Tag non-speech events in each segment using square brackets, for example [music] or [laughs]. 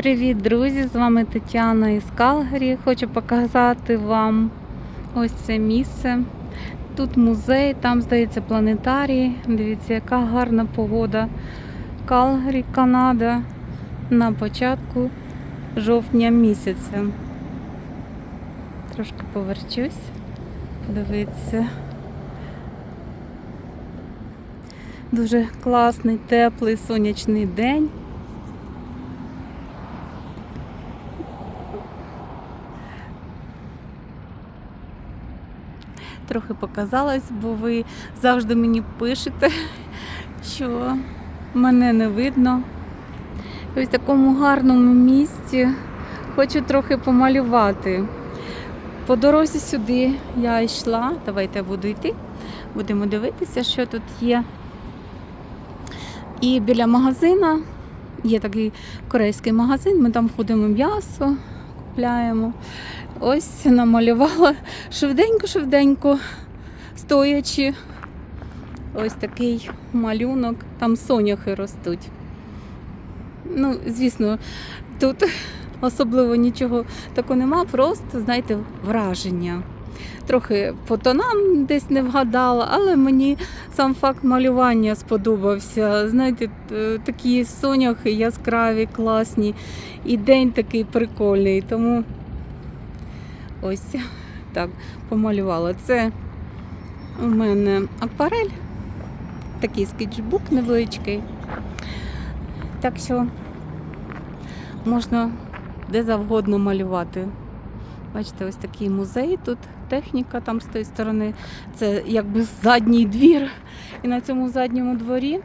Привіт, друзі! З вами Тетяна із Калгарі. Хочу показати вам ось це місце. Тут музей, там, здається, планетарій. Дивіться, яка гарна погода. Калгарі, Канада на початку жовтня місяця. Трошки поверчусь, подивіться. Дуже класний, теплий сонячний день. Трохи показалась, бо ви завжди мені пишете, що мене не видно. В такому гарному місці хочу трохи помалювати. По дорозі сюди я йшла. Давайте я буду йти. Будемо дивитися, що тут є. І біля магазина є такий корейський магазин, ми там ходимо м'ясо, купляємо. Ось намалювала швиденько-швиденько, стоячи. Ось такий малюнок, там соняхи ростуть. Ну, звісно, тут [laughs] особливо нічого такого нема, просто, знаєте, враження. Трохи по тонам десь не вгадала, але мені сам факт малювання сподобався. Знаєте, такі соняхи яскраві, класні, і день такий прикольний. Тому ось так помалювала. Це у мене акварель, такий скетчбук невеличкий. Так що можна де завгодно малювати. Бачите, ось такий музей тут, техніка там з тої сторони. Це якби задній двір. І на цьому задньому дворі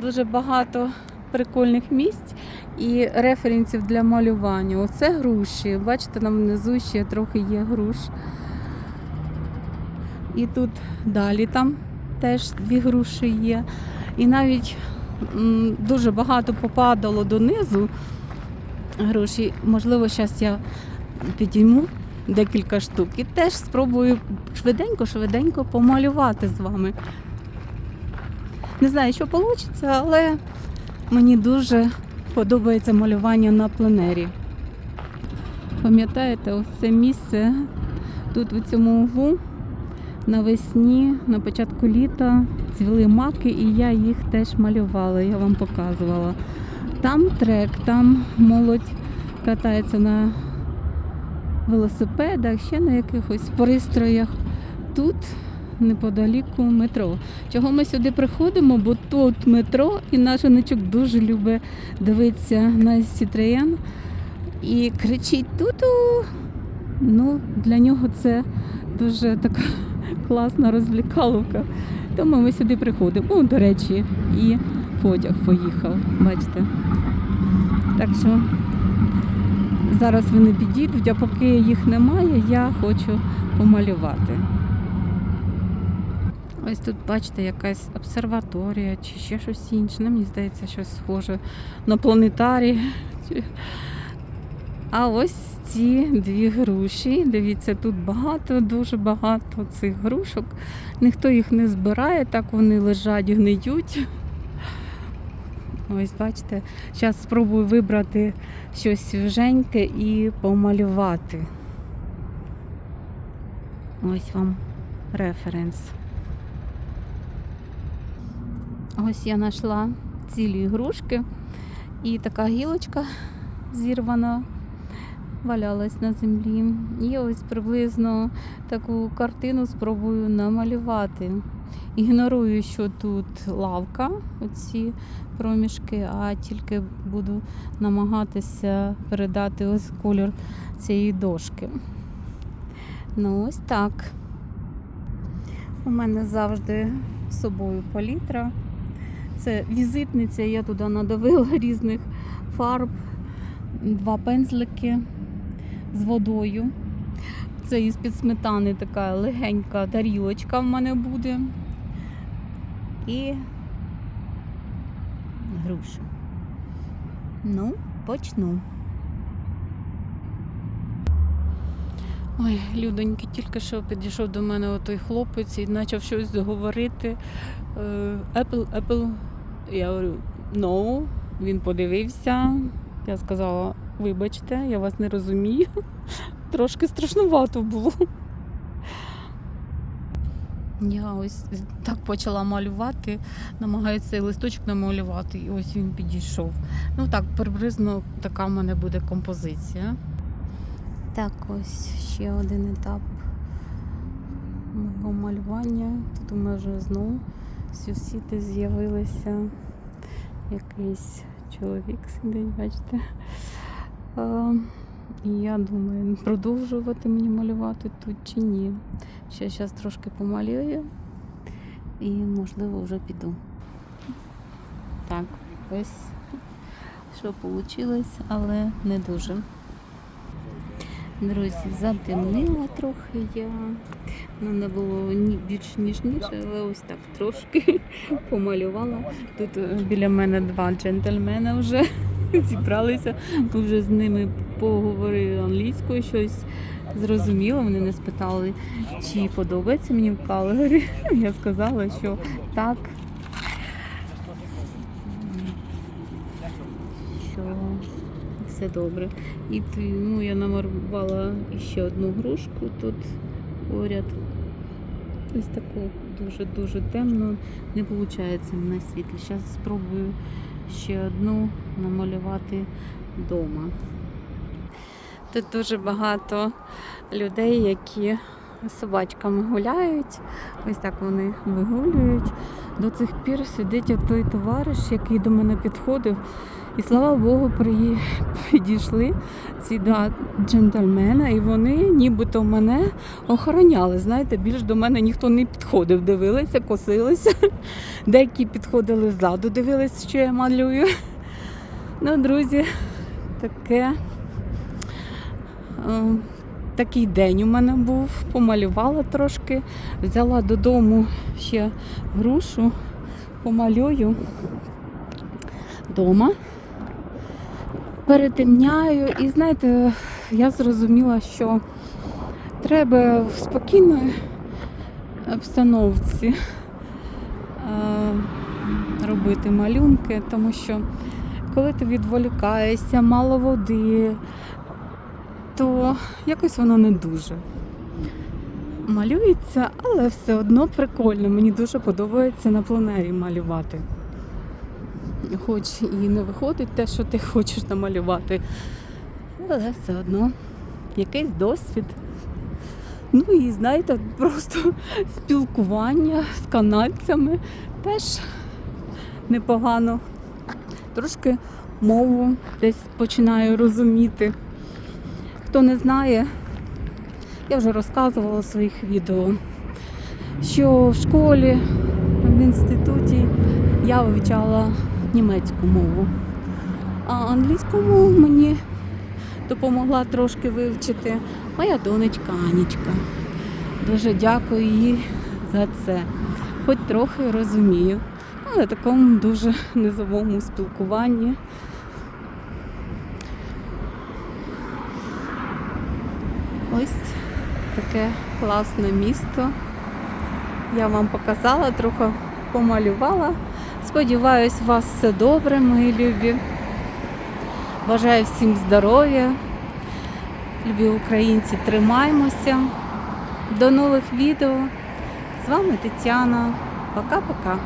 дуже багато прикольних місць і референсів для малювання. Оце груші. Бачите, там внизу ще трохи є груш. І тут далі там теж дві груші є. І навіть дуже багато попадало донизу гроші. Можливо, зараз я підійму декілька штук і теж спробую швиденько-швиденько помалювати з вами. Не знаю, що вийде, але мені дуже подобається малювання на пленері. Пам'ятаєте, ось це місце тут у цьому углу навесні, на початку літа цвіли маки, і я їх теж малювала, я вам показувала. Там трек, там молодь катається на велосипедах, ще на якихось пристроях. Тут неподаліку метро. Чого ми сюди приходимо? Бо тут метро, і наш онучок дуже любить дивитися на Сітреєн і кричить туту. Ну, для нього це дуже така класна розвлікаловка. Тому ми сюди приходимо. О, до речі, і потяг поїхав. Бачите. Так що зараз вони підійдуть, а поки їх немає, я хочу помалювати. Ось тут, бачите, якась обсерваторія чи ще щось інше. Ну, мені здається, щось схоже на планетарій. Чи- А ось ці дві груші. Дивіться, тут багато, дуже багато цих грушок. Ніхто їх не збирає, так вони лежать, гниють. Ось бачите, зараз спробую вибрати щось свіженьке і помалювати. Ось вам референс. Ось я знайшла цілі ігрушки і така гілочка зірвана валялась на землі. І ось приблизно таку картину спробую намалювати. Ігнорую, що тут лавка, оці проміжки, а тільки буду намагатися передати ось колір цієї дошки. Ну, ось так. У мене завжди з собою палітра. Це візитниця, я туди надавила [laughs] різних фарб, два пензлики з водою. Це із під сметани така легенька тарілочка в мене буде. І груша. Ну, почну. Ой, людоньки, тільки що підійшов до мене отой хлопець і почав щось говорити. Е, Apple, Apple. Я говорю, no. Він подивився, Я сказала, вибачте, я вас не розумію. [laughs] Трошки страшнувато було. Я ось так почала малювати, намагаюся листочок намалювати, і ось він підійшов. Ну так, приблизно така в мене буде композиція. Так, ось ще один етап мого малювання. Тут у мене вже знову сусіди з'явилися. Якийсь чоловік сидить, бачите. І я думаю, продовжувати мені малювати тут чи ні. Ще зараз трошки помалюю і, можливо, вже піду. Так, ось що вийшло, але не дуже. Друзі, затемнила трохи я. Ну, не було ні більш ніж ніж, але ось так трошки [laughs] помалювала. Тут е, біля мене два джентльмена вже [laughs] зібралися. Ми вже з ними поговорили англійською, щось зрозуміло. Вони не спитали, чи подобається мені в Калгарі. [laughs] Я сказала, що так. Що все добре. І ну, я намалювала ще одну грушку тут поряд. Ось таку дуже-дуже темну. Не виходить на світлі. Зараз спробую ще одну намалювати вдома. Тут дуже багато людей, які собачками гуляють. Ось так вони вигулюють. До цих пір сидить той товариш, який до мене підходив. І слава Богу, підійшли ці два джентльмена, і вони нібито мене охороняли. Знаєте, більш до мене ніхто не підходив, дивилися, косилися. Деякі підходили ззаду, дивилися, що я малюю. Ну, друзі, таке. е, Такий день у мене був, помалювала трошки, взяла додому ще грушу, помалюю вдома. Перетемняю, і знаєте, я зрозуміла, що треба в спокійної обстановці е, робити малюнки, тому що коли ти відволікаєшся, мало води, то якось воно не дуже малюється, але все одно прикольно. Мені дуже подобається на пленері малювати. Хоч і не виходить те, що ти [laughs] хочеш намалювати, але все одно якийсь досвід. Ну і знаєте, просто [laughs] спілкування з канадцями теж непогано. Трошки мову десь починаю розуміти. Хто не знає, я вже розказувала у своїх відео, що в школі, в інституті я вивчала німецьку мову. А англійську мову мені допомогла трошки вивчити моя донечка Анічка. Дуже дякую їй за це. Хоч трохи розумію. Але такому дуже низовому спілкуванні. Ось таке класне місто. Я вам показала, трохи помалювала. Сподіваюсь, у вас все добре, мої любі. Бажаю всім здоров'я. Любі українці, тримаймося. До нових відео. З вами Тетяна. Пока-пока.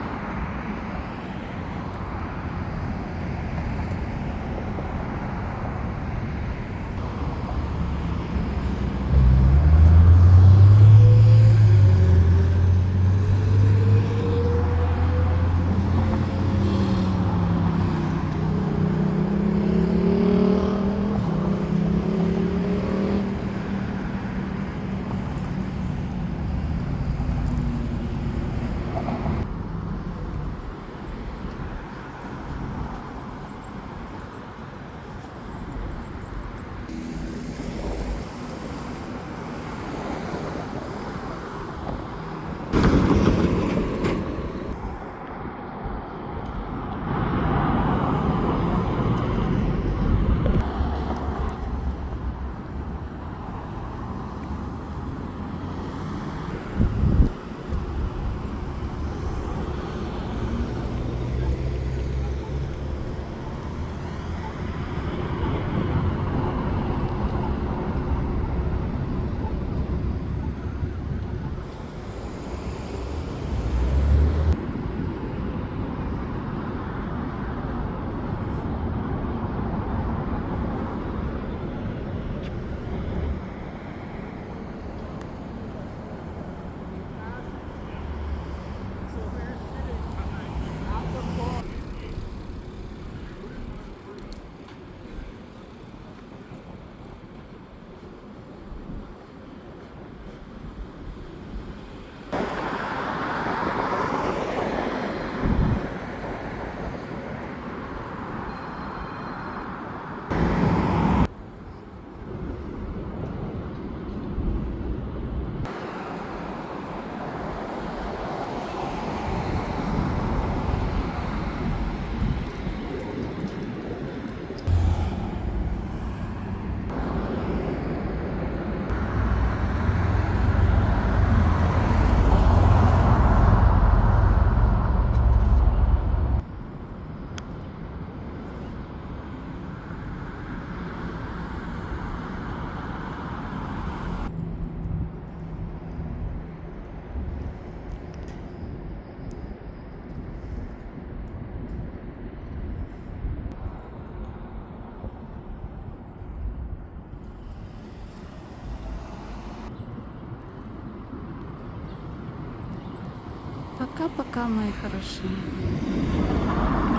Пока-пока, мои хорошие.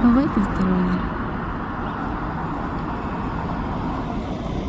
Бувайте здорові.